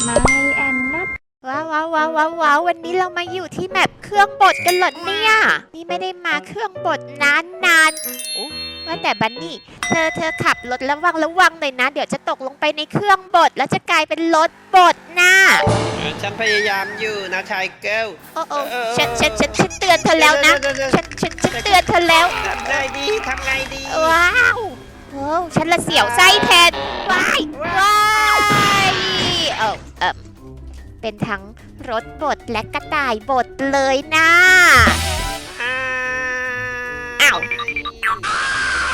ไม่แอนนัทว้าวว้าวว้าวว้าวว้าววันนี้เรามาอยู่ที่แมปเครื่องบดกันเหรอเนี่ย นี่ไม่ได้มาเครื่องบดนานนานๆอุ๊ยว่าแต่บันนี่ เธอเธอขับรถระวังระวังเลยนะ เดี๋ยวจะตกลงไปในเครื่องบดแล้วจะกลายเป็นรถบดนะฉันพยายามอยู่นะชายเกิลโอ้โอ้เออฉันฉันฉันฉันเตือนเธอแล้วนะเดี๋ยเดี๋ยวฉันฉันฉันเตือนเธอแล้วทำไงดีทำไงดีว้าวโอ้ฉันละเสียวไส้แทนว้ายว้าย เออเออเป็นทั้งรถบดและกระต่ายบดเลยนะอ้าอ้าว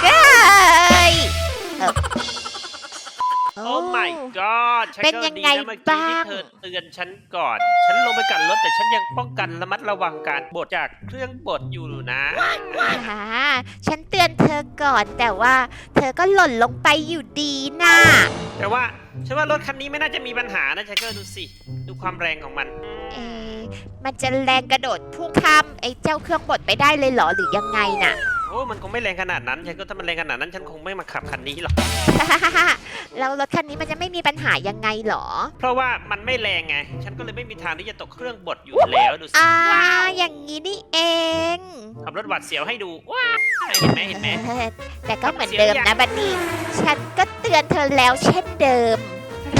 เฮ้ยเออโอ้ my god ฉันเป็นก็ยังดีไงนะเมื่อกี้ที่บ้างเธอเตือนฉันก่อน ฉันลงไปกันรถแต่ฉันยังป้องกันระมัดระวังการบดจากเครื่องบดอยู่นะอ่าฉันเตือนเธอก่อนแต่ว่า เธอก็หล่นลงไปอยู่ดีนะแต่ว่า ฉันว่ารถคันนี้ไม่น่าจะมีปัญหานะชายเกอร์ดูสิ ดูความแรงของมัน เอะมันจะแรงกระโดดพุ่งข้ามไอ้เจ้าเครื่องบดไปได้เลยเหรอหรือยังไงน่ะ โอ้มันคงไม่แรงขนาดนั้นชายเกิลถ้ามันแรงขนาดนั้นฉันคงไม่มาขับคันนี้หรอก แล้วรถคันนี้มันจะไม่มีปัญหายังไงเหรอ เพราะว่ามันไม่แรงไง ฉันก็เลยไม่มีทางที่จะตกเครื่องบดอยู่แล้วดูสิอ่าอย่างนี้นี่เอง ขับรถหวัดเสียวให้ดูว้าวเห็นไหมเห็นไหมเออแต่ก็เหมือนเดิมนะบันนี่ฉันก็เตือนเธอแล้วเช่นเดิม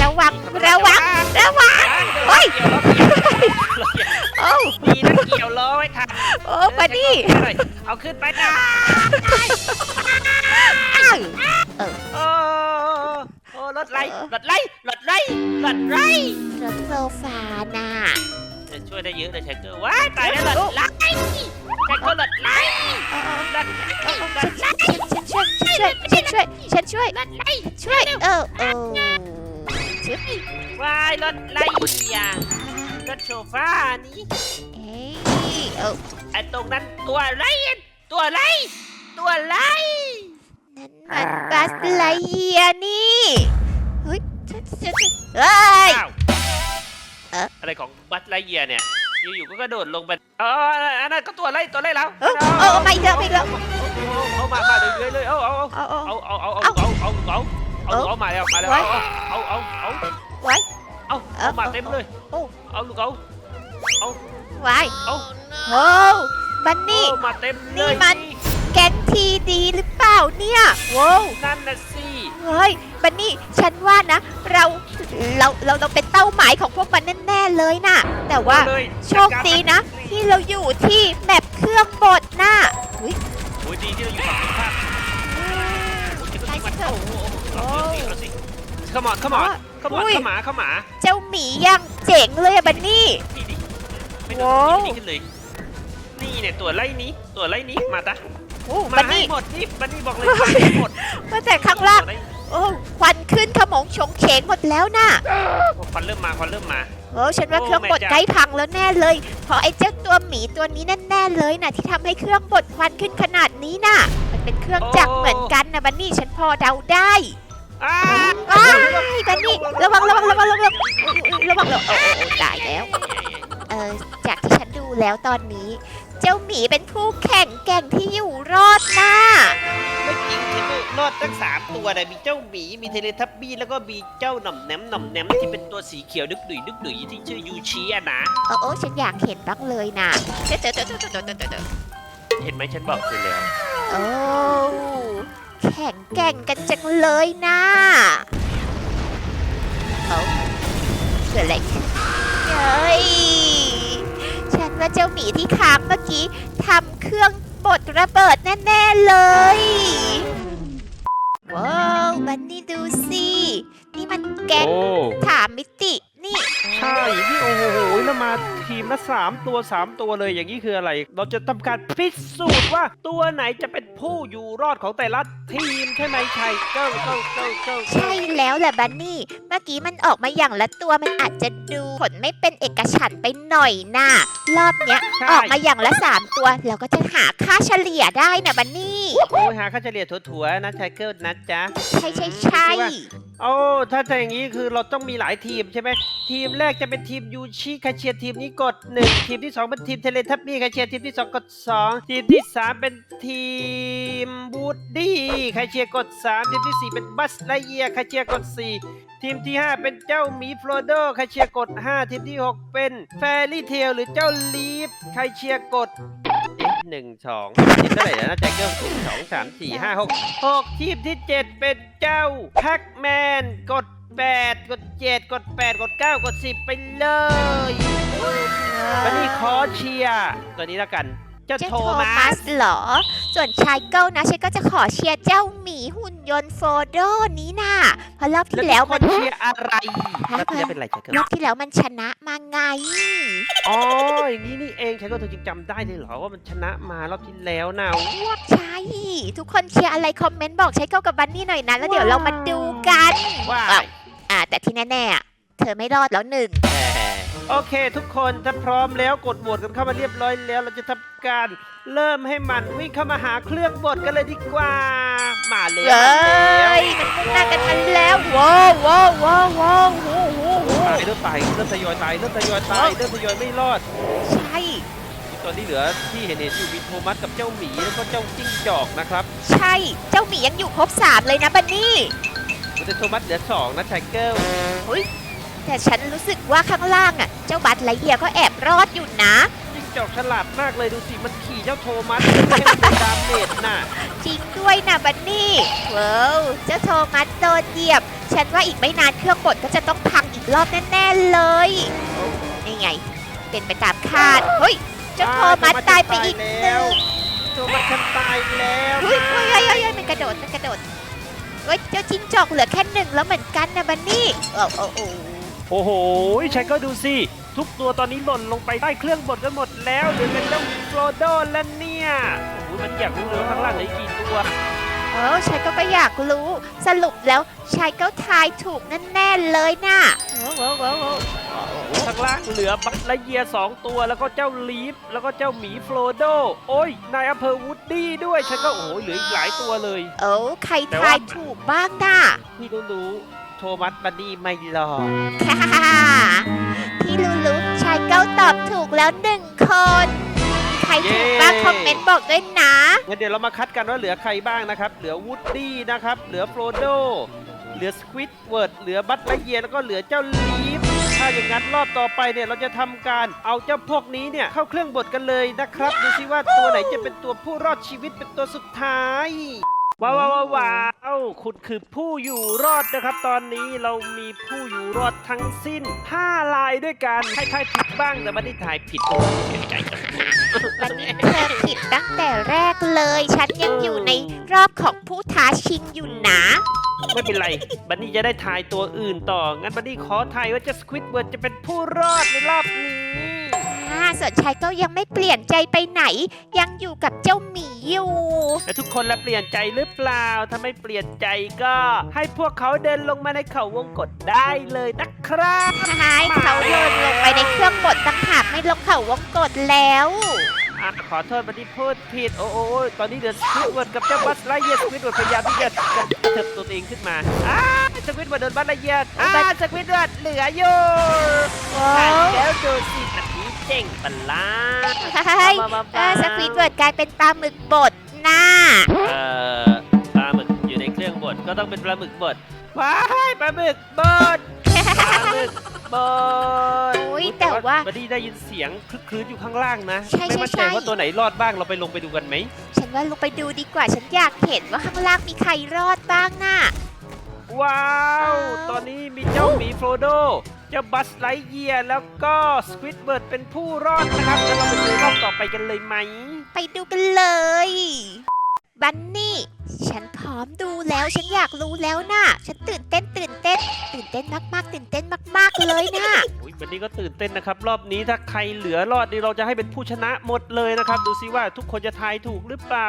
ระวังระวังระวัง เฮ้ยเกี่ยวล้อเกี่ยวล้อเกี่ยวโอ้มีนักเกี่ยวล้อไว้ทันโอ้บันนี่เอาขึ้นไปนะอ้าวโอ้โอ้รถไล่รถไล่รถไล่รถไล่รถโซฟาน่ะจะช่วยได้เยอะเลยเชคเกอร์ว้ายตายแล้วรถไล่เชคเกอร์รถไล่รถไล่รถไล่ฉันช่วยฉันช่วยฉันช่วยฉันช่วยรถไล่ช่วยเออเออชึบ ว้ายรถไล่อะรถโซฟานี้เอ้ยเออไอ้ตรงนั้นตัวไล่ตัวไล่ตัวไล่นั่นมันบัสไลเยียนี่เฮ้ยฉันฉันฉันเฮ้ย อ้าวเอ๊ะ อะไรของบัตไลเยียเนี่ย อยู่ๆก็กระโดดลงไปเอออันนั้นก็ตัวไล่ตัวไล่แล้วเออเออมาอีกแล้วมาอีกแล้วเอามามาเรื่อยๆเลยเอาเอาเอาเอาเอาเอาเอาเอาเอา เอาเอาเอาเอามาแล้วมาแล้วเอาเอาเอาเอาไว้เอาเอามาเต็มเลยโอ้เอาลูกเอาไว้เอาโอ้บันนี่เอามาเต็มเลยนี่มันแก๊งทีดีหรือเปล่าเนี่ยโว้วนั่นน่ะสิเฮ้ยบันนี่ฉันว่านะ เราเราเราเราเป็นเป้าหมายของพวกมันแน่ๆเลยนะแต่ว่าเลยโชคดีนะ ที่เราอยู่ที่แมปเครื่องบดน่ะอุ๊ยโอ้ยดีที่เราอยู่ฝั่งตรงข้ามโอ้ยจะก็ยิงมันโอ้ โหเอาสิเอาสิขมอดขมอดขมอดขมาขมาเจ้าหมียังเจ๋งเลยอะบันนี่ นี่ดิไม่โดโว้นยิงขึ้นเลย นี่เนี่ยตัวไล่นี้ ตัวไล่นี้มาตะโอ้มาบันให้นี่ หมดนี่บันนี่บอกเลยมาให้หมดมาแต่ข้างล่างโอ้ควันขึ้นขโมงโฉงเฉงหมดแล้วน่ะ ควันเริ่มมาควันเริ่มมาโอ้ฉันว่าโอ้เครื่องบดแม่เจ้า ใกล้พังแล้วแน่เลย เพราะไอ้เจ้าตัวหมีตัวนี้แน่ๆเลยน่ะ ที่ทำให้เครื่องบดควันขึ้นขนาดนี้น่ะ มันเป็นเครื่องจักรเหมือนกันนะบันนี่ฉันพอเดาได้ อ้าว้ายบันนี่ระวังระวังระวังระวังระวังระวังโอ้โอ้ตายแล้วเออจากที่ฉันดูแล้วตอนนี้ เจ้าหมีเป็นผู้แข่งแกร่งที่อยู่รอดนะไม่จริงฉันรอดตั้งสามตัวนะมีเจ้าหมีมีเทเลทับบี้แล้วก็มีเจ้าหน่อมแหนมหน่อมแหนมที่เป็นตัวสีเขียวดึกดุยดึกดุยที่ชื่อยูชิอะนะ โอ้โอ้ฉันอยากเห็นบ้างเลยนะเดเดเดเดเดเดเดเห็นไหมฉันบอกคุณแล้ว โอ้ แข่งแกร่งกันจังเลยนะเอาเกิดอะไรขึ้นเฮ้ยฉันว่าเจ้าหมีที่ค้างเมื่อกี้ทำเครื่องบดระเบิดแน่ๆเลย ว้าวบันนี่ดูสิ นี่มันแก๊งโอ้ ถามมิติ นี่ ใช่ที่โอ้โหแล้ว มาทีมละสามตัวสามตัวเลยอย่างนี้คืออะไร เราจะทำการพิสูจน์ว่าตัวไหนจะเป็นผู้อยู่รอดของแต่ละทีมใช่ไหมชัยเก้าเก้าเก้าเก้าใช่แล้วแหละบันนี่ เมื่อกี้มันออกมาอย่างละตัวมันอาจจะดูผลไม่เป็นเอกฉันท์ไปหน่อยนะรอบเนี้ยออกมาอย่างละสามตัวเราก็จะหาค่าเฉลี่ยได้นะบันนี่โอ้ยหาค่าเฉลี่ยถั่วๆนะชัยเกิลนะจ๊ะใช่ใช่ใช่ โอ้ถ้าจะอย่างนี้คือเราต้องมีหลายทีมใช่ไหมทีมแรกจะเป็นทีมยูชิครเชียทีมนี้กด 1 ทีมที่ 2 เป็นทีมเทเลทับบี้ครเชียทีมที่ 2 กด 2 ทีมที่ 3 เป็นทีมบูดดี้ครเชียกด 3 ทีมที่ 4 เป็นบัสไลเยียครเชียกด 4 ทีมที่ 5 เป็นเจ้าหมีฟลอโดใครเชียกด 5 ทีมที่ 6 เป็นแฟรี่เทลหรือเจ้าลีฟครเชียกด หนึ่งสองทีมเท่าไหร่แล้วนะแจ็คเกิลหนึ่งสองสามสี่ห้าหกหกทีมที่7เป็นเจ้าแพ็กแมนกด8กด7กด8กด9กด10ไปเลยวันนี้ขอเชียร์ตัวนี้แล้วกันเจ้าเจ้าโทโทมัมัสสเหรอ ส่วนชายเกิลนะฉันก็จะขอเชียร์เจ้าหมีหุ่นยนต์โฟโดนี้น่ะเพราะรอบที่แล้วคมันนเชียร์อะไรแล้วที่แล้วเป็นไรแจ็คเกิลรอบที่แล้วมันชนะมาไง อ๋อ อย่างนี้นี่เองฉันก็เธอจึงจำได้เลยเหรอว่ามันชนะมารอบที่แล้วนะว้าใช่ ทุกคนเชียร์อะไรคอมเมนต์บอกใช้เก้ากับบันนี่หน่อยนะ แล้วเดี๋ยวเรามาดูกันว้าอ้าวอ่าแต่ที่แน่ๆอะเธอไม่รอดแล้วหนึ่ง โอเค ทุกคนถ้าพร้อมแล้วกดโหวตกันเข้ามาเรียบร้อยแล้ว เราจะทำการเริ่มให้มันวิ่งเข้ามาหาเครื่องบดกันเลยดีกว่า มาแล้วเย้มาแล้วยมันมุ่งหน้ากันทันแล้วว้าวว้าวว้าวว้าวโอ้โห ตายเริ่มตายเริ่มทยอยตายเริ่มทยอยตายเริ่มทยอยไม่รอด ใช่ตอนนี้เหลือที่เห็นเห็นๆอยู่มีโทมัสกับเจ้าหมีแล้วก็เจ้าจิ้งจอกนะครับ ใช่เจ้าหมียังอยู่ครบสามเลยนะบันนี่แต่โทมัสเหลือสองนะไทเกิลแต่ฉันรู้สึกว่าข้างล่างอะ เจ้าบัตไลเยียก็แอบรอดอยู่นะจิ้งจอกฉลาดมากเลยดูสิมันขี่เจ้าโทมัสไม่ให้มันเป็นดาเมจน่ะจริงด้วยนะบันนี่ว้าวเจ้าโทมัสโดนเหยียบ ฉันว่าอีกไม่นานเครื่องบดก็จะต้องพังอีก รอบแน่ๆเลยนี่ไง เป็นไปตามคาด เฮ้ยเจ้าโทมัสตายไปอีกหนึ่งโทมัสฉันตายแล้วเฮ้ยเฮ้ยเฮ้ยเฮ้ยเฮ้ยมันกระโดด มันกระโดดเฮ้ยเจ้าจิ้งจอกเหลือแค่หนึ่งแล้วเหมือนกันนะบันนี่โอ้โอ้โอ้โอ้โหฉันก็ดูสิ ทุกตัวตอนนี้หล่นลงไปใต้เครื่องบดกันหมดแล้วเหลือแต่เจ้าโฟลโดแล้วเนี่ยโอ้โหมันอยากรู้เลยว่าข้างล่างเหลืออีกกี่ตัวเออชายก็ก็อยากรู้ สรุปแล้วชายก็ทายถูกแน่ๆเลยน่ะว้าวว้าวว้าวข้างล่างเหลือบัตและเยียสองตัวแล้วก็เจ้าลีฟแล้วก็เจ้าหมีโฟลโด โอ้ยนายอำเภอวูดดี้ด้วย ฉันก็โอ้โหเหลืออีกหลายตัวเลย เออใครแต่ทาว่ายถูกบ้างน่ะที่รู้ๆโทมัสบันดี้ไม่รอดค่ะพี่ลูลูชายเก้าตอบถูกแล้วหนึ่งคนใครถูกบ้างคอมเมนต์บอกด้วยนะ งั้นเดี๋ยวเรามาคัดกันว่าเหลือใครบ้างนะครับ เหลือวูดดี้นะครับ เหลือโฟลโด เหลือสควิดเวิร์ด เหลือบัตและเยียแล้วก็เหลือเจ้าลีฟ ถ้าอย่างนั้นรอบต่อไปเนี่ยเราจะทำการเอาเจ้าพวกนี้เนี่ยเข้าเครื่องบดกันเลยนะครับ ดูสิว่าตัวไหนจะเป็นตัวผู้รอดชีวิตเป็นตัวสุดท้าย ว้าวว้าวว้าวว้าวคุณคือผู้อยู่รอดนะครับ ตอนนี้เรามีผู้อยู่รอดทั้งสิ้น 5 ลายด้วยกันให้ทายผิดบ้างแต่ไม่ได้ทายผิดเสียใจจัง วันนี้เธอผิดตั้งแต่แรกเลย ฉันยังอยู่ในรอบของผู้ท้าชิงอยู่นะ ไม่เป็นไร บันนี่จะได้ทายตัวอื่นต่อ งั้นบันนี่ขอทายว่าเจะสควิดเวิร์ดจะเป็นผู้รอดในรอบนี้าส่วนชายก็ยังไม่เปลี่ยนใจไปไหน ยังอยู่กับเจ้าหมีอยู่และทุกคนละเปลี่ยนใจหรือเปล่า ถ้าไม่เปลี่ยนใจก็ให้พวกเขาเดินลงมาในเขาวงกฏได้เลยนะครับหายเขาโยนลงไปในเครื่องบดต่างหากไม่ลงเขาวงกดแล้ว อะขอโทษบันนี่พูดผิด โอ้โอ้ยตอนนี้เดือดสควิดเวิร์ดกับเจ้าบัสไลเยียร์สควิดเวิร์ดพยายามที่จะกระเถิบตัวเองขึ้นมาอ้าสควิดเวิร์ดโดนบัสไลเยียร์อ้าสควิดเวิร์ดเหลืออยู่ว้าผ่านวแล้วดูสิแบบนี้ เจ๋งปะล่ะเฮ้ยมามาเอมาอสควีดเวิร์ดกลายเป็นปลาหมึกบดหน้า เอ่อปลาหมึกอยู่ในเครื่องบดก็ต้องเป็นปลาหมึกบดว้ายปลาหมึกบดปลาหมึกบดโอ้ยแต่ว่าบัดดี้ได้ยินเสียงคลึกคลื้นอยู่ข้างล่างนะ ใช่ไม่มั่นใช่ใจใช่ว่าตัวไหนรอดบ้างเราไปลงไปดูกันไหม ฉันว่าลงไปดูดีกว่าฉันอยากเห็นว่าข้างล่างมีใครรอดบ้างน่ะว้าวว้าวตอนนี้มีเจ้าหมีโฟรโด เจ้าบัสไลเยียร์แล้วก็สควิดเบิร์ดเป็นผู้รอดนะครับแล้วเราไปดูรอบต่อไปกันเลยไหม ไปดูกันเลย บันนี่ ฉันพร้อมดูแล้วฉันอยากรู้แล้วน่ะ ฉันตื่นเต้นตื่นเต้น ตื่นเต้นมากๆ ตื่นเต้นมาก ๆ เลยน่ะโอ้ยวันนี้ก็ตื่นเต้นนะครับ รอบนี้ถ้าใครเหลือรอดนี่เราจะให้เป็นผู้ชนะหมดเลยนะครับ ดูซิว่าทุกคนจะทายถูกหรือเปล่า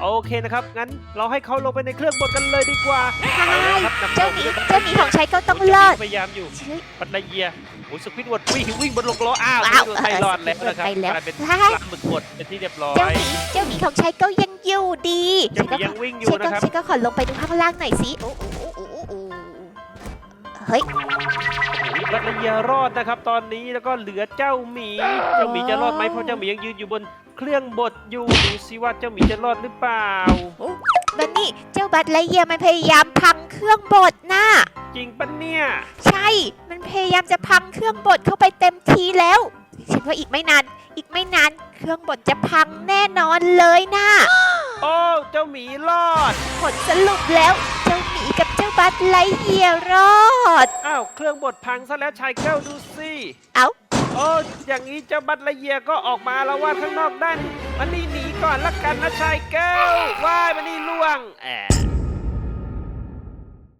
โอเคนะครับ งั้นเราให้เขาลงไปในเครื่องบดกันเลยดีกว่าใช่ครับเจ้าหมีเจ้าหมีของฉันก็ต้องรอดพยายามอยู่เฮ้ยปัตไลเยียโอ้ยสควิดวดวิ่งวิ่งบนลงล้ออ้าวว้าวสควิดวดไทยรอดแล้วนะครับไปแล้วกลายเป็นปใช่ลาหมึกบดเป็นที่เรียบร้อเจ้ายหมีเจ้าหมีของฉันก็ยังอยู่ดีเจ้าหมีฉันก็ยังวิ่งอยู่ฉันก็นะครับฉันก็ขอลงไปดูข้างล่างหน่อยสิโอ้โอ้โอ้โอ้โอ้เฮ้ย ปัตไลเยียรอดนะครับ ตอนนี้แล้วก็เหลือเจ้าหมี เจ้าหมีจะรอดไหมเพราะเจ้าหมียังยืนอยู่บนเครื่องบดอยู่ดูซิว่าเจ้าหมีจะรอดหรือเปล่า บันนี่เจ้าบัตไลเยียมันพยายามพังเครื่องบดน่ะ จริงปะเนี่ย ใช่ มันพยายามจะพังเครื่องบดเข้าไปเต็มทีแล้ว ฉันว่าอีกไม่นาน อีกไม่นาน เครื่องบดจะพังแน่นอนเลยนะโอ้ เจ้าหมีรอด ผลสรุปแล้วเจ้าหมีกั บเจ้าบัตไลเยียรอด อ้าวเครื่องบดพังซะแล้วชายเกิลดูสิเอ้า โอ้อย่างนี้เจ้าบัตละเยียก็ออกมาแล้วว่าดข้างนอกด้านมันนี่หนีก่อนละกันนะชายเกิลว่ายมันนี่ล่วงแอบ